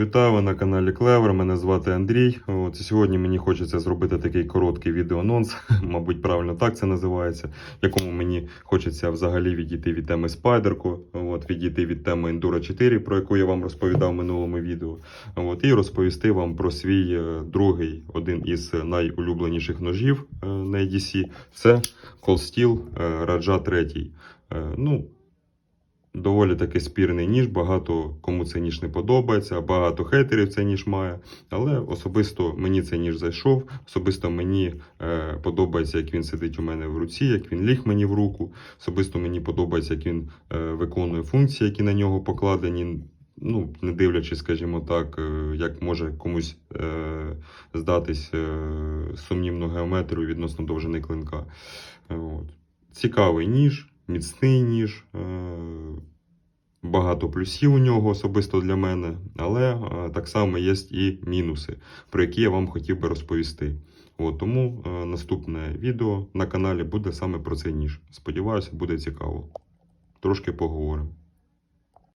Вітаю ви на каналі Клевер. Мене звати Андрій. От сьогодні мені хочеться зробити такий короткий відеоанонс, мабуть, правильно так це називається, якому мені хочеться взагалі відійти від теми спайдерку, от відійти від теми Enduro 4, про яку я вам розповідав в минулому відео. От і розповісти вам про свій е, другий, один із найулюбленіших ножів е, на EDC. Це Cold Steel е, Raja 3. Е, Ну, доволі таки спірний ніж. Багато кому цей ніж не подобається, багато хейтерів цей ніж має. Але особисто мені цей ніж зайшов. Особисто мені е, подобається, як він сидить у мене в руці, як він ліг мені в руку. Особисто мені подобається, як він е, виконує функції, які на нього покладені. Ну, не дивлячись, скажімо так, е, як може комусь е, здатись е, сумнівну геометрію відносно довжини клинка. От. Цікавий ніж, міцний ніж. Е, Багато плюсів у нього особисто для мене, але е, так само є і мінуси, про які я вам хотів би розповісти. От, тому е, наступне відео на каналі буде саме про цей ніж. Сподіваюся, буде цікаво. Трошки поговоримо.